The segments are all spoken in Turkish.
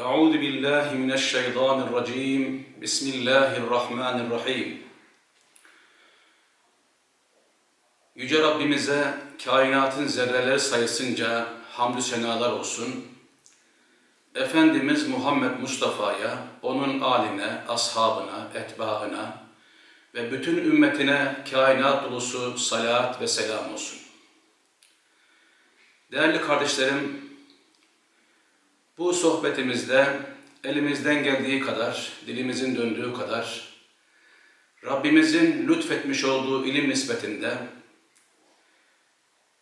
أعوذ بالله من الشيطان الرجيم بسم الله الرحمن الرحيم Yüce Rabbimize kainatın zerreleri sayısınca hamdü senalar olsun. Efendimiz Muhammed Mustafa'ya, onun aline, ashabına, etbaına ve bütün ümmetine kainat dolusu salat ve selam olsun. Değerli kardeşlerim, bu sohbetimizde elimizden geldiği kadar, dilimizin döndüğü kadar Rabbimizin lütfetmiş olduğu ilim nispetinde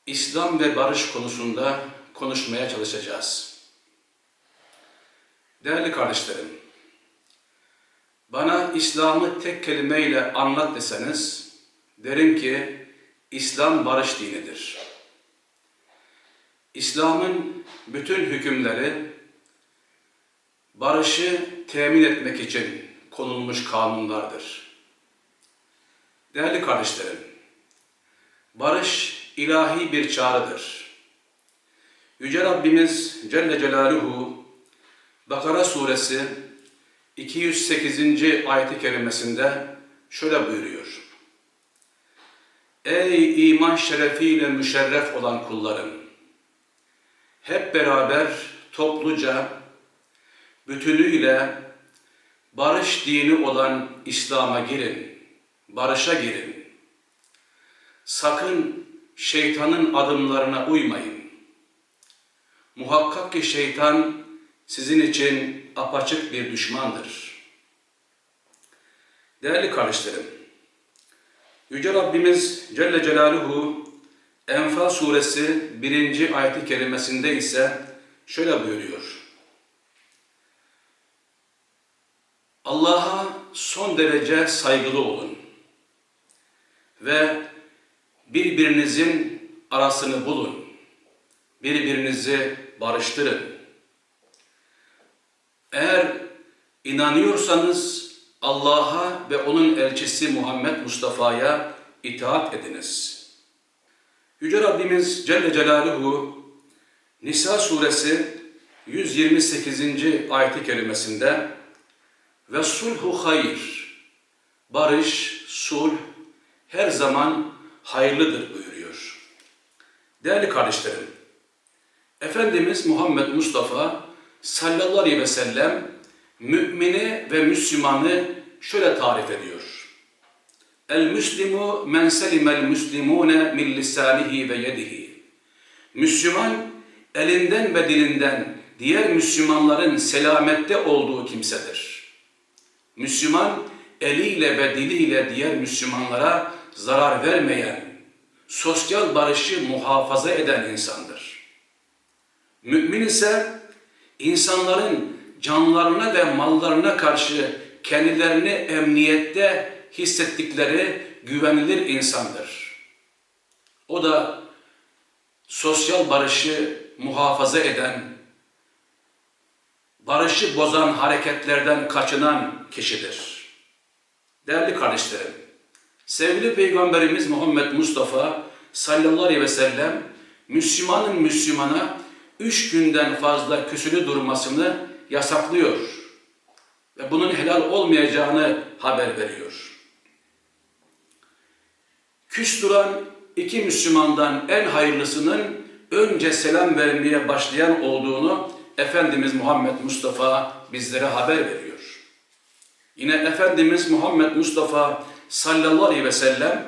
İslam ve barış konusunda konuşmaya çalışacağız. Değerli kardeşlerim, bana İslam'ı tek kelimeyle anlat deseniz, derim ki İslam barış dinidir. İslam'ın bütün hükümleri barışı temin etmek için konulmuş kanunlardır. Değerli kardeşlerim, barış ilahi bir çağrıdır. Yüce Rabbimiz Celle Celaluhu Bakara suresi 208. ayet-i kerimesinde şöyle buyuruyor. Ey iman şerefiyle müşerref olan kullarım! Hep beraber topluca, bütünüyle barış dini olan İslam'a girin, barışa girin. Sakın şeytanın adımlarına uymayın. Muhakkak ki şeytan sizin için apaçık bir düşmandır. Değerli kardeşlerim, Yüce Rabbimiz Celle Celaluhu Enfal suresi 1. ayeti kerimesinde ise şöyle buyuruyor. Allah'a son derece saygılı olun ve birbirinizin arasını bulun. Birbirinizi barıştırın. Eğer inanıyorsanız Allah'a ve onun elçisi Muhammed Mustafa'ya itaat ediniz. Yüce Rabbimiz Celle Celaluhu Nisa suresi 128. ayeti kerimesinde ve sulhu hayır barış, sulh her zaman hayırlıdır buyuruyor. Değerli kardeşlerim, Efendimiz Muhammed Mustafa sallallahu aleyhi ve sellem mümini ve Müslümanı şöyle tarif ediyor. El Müslimu men selimel müslimune min lisanihi ve yedihi. Müslüman elinden ve dilinden diğer Müslümanların selamette olduğu kimsedir. Müslüman eliyle ve diliyle diğer Müslümanlara zarar vermeyen, sosyal barışı muhafaza eden insandır. Mümin ise insanların canlarına ve mallarına karşı kendilerini emniyette hissettikleri güvenilir insandır. O da sosyal barışı muhafaza eden, barışı bozan hareketlerden kaçınan kişidir. Değerli kardeşlerim, sevgili Peygamberimiz Muhammed Mustafa sallallahu aleyhi ve sellem Müslümanın Müslümana üç günden fazla küsülü durmasını yasaklıyor ve bunun helal olmayacağını haber veriyor. Küs duran iki Müslümandan en hayırlısının önce selam vermeye başlayan olduğunu Efendimiz Muhammed Mustafa bizlere haber veriyor. Yine Efendimiz Muhammed Mustafa sallallahu aleyhi ve sellem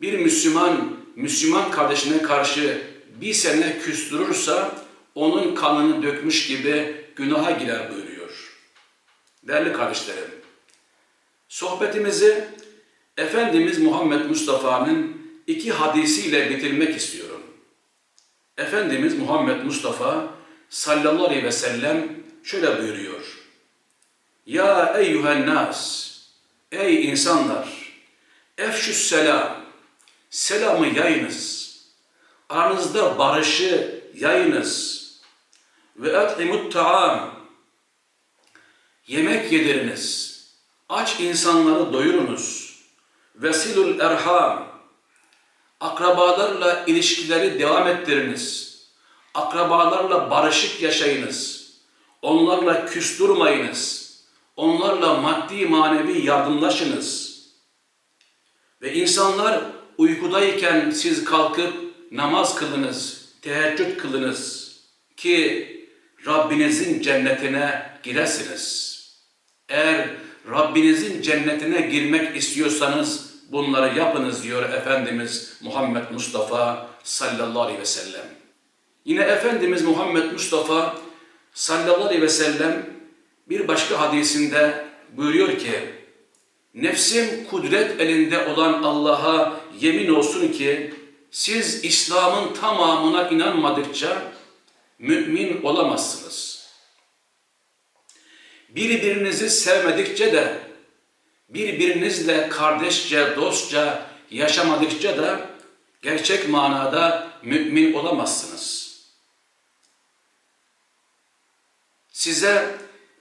bir Müslüman, Müslüman kardeşine karşı bir sene küstürürse onun kanını dökmüş gibi günaha girer buyuruyor. Değerli kardeşlerim, sohbetimizi Efendimiz Muhammed Mustafa'nın iki hadisiyle bitirmek istiyorum. Efendimiz Muhammed Mustafa sallallahu aleyhi ve sellem şöyle buyuruyor. Ya eyyühen nas, ey insanlar, efşüs selam, selamı yayınız, aranızda barışı yayınız. Ve et'imut taam, yemek yediriniz, aç insanları doyurunuz, vesilul erham, akrabalarla ilişkileri devam ettiriniz, akrabalarla barışık yaşayınız, Onlarla küs durmayınız. Onlarla maddi manevi yardımlaşınız. Ve insanlar uykudayken siz kalkıp namaz kılınız, teheccüd kılınız ki Rabbinizin cennetine giresiniz. Eğer Rabbinizin cennetine girmek istiyorsanız bunları yapınız diyor Efendimiz Muhammed Mustafa sallallahu aleyhi ve sellem. Yine Efendimiz Muhammed Mustafa sallallahu aleyhi ve sellem bir başka hadisinde buyuruyor ki Nefsim kudret elinde olan Allah'a yemin olsun ki siz İslam'ın tamamına inanmadıkça mümin olamazsınız. Birbirinizi sevmedikçe de birbirinizle kardeşçe, dostça yaşamadıkça da gerçek manada mümin olamazsınız. Size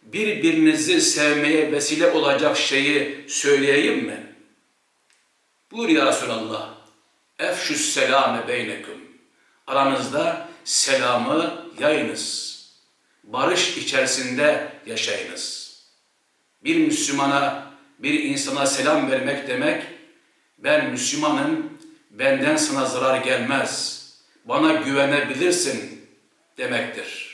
birbirinizi sevmeye vesile olacak şeyi söyleyeyim mi? Buyur ya Resulallah. Efşüs selame beynekum. Aranızda selamı yayınız. Barış içerisinde yaşayınız. Bir Müslümana, bir insana selam vermek demek, ben Müslümanım, benden sana zarar gelmez, bana güvenebilirsin demektir.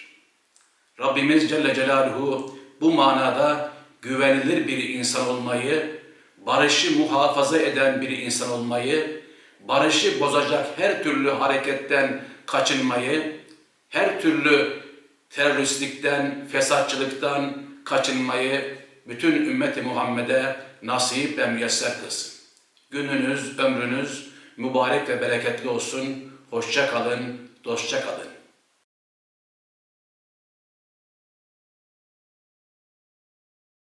Rabbimiz Celle Celaluhu bu manada güvenilir bir insan olmayı, barışı muhafaza eden bir insan olmayı, barışı bozacak her türlü hareketten kaçınmayı, her türlü teröristlikten, fesatçılıktan kaçınmayı bütün ümmeti Muhammed'e nasip ve müyesser kılsın. Gününüz, ömrünüz mübarek ve bereketli olsun. Hoşça kalın, dostça kalın.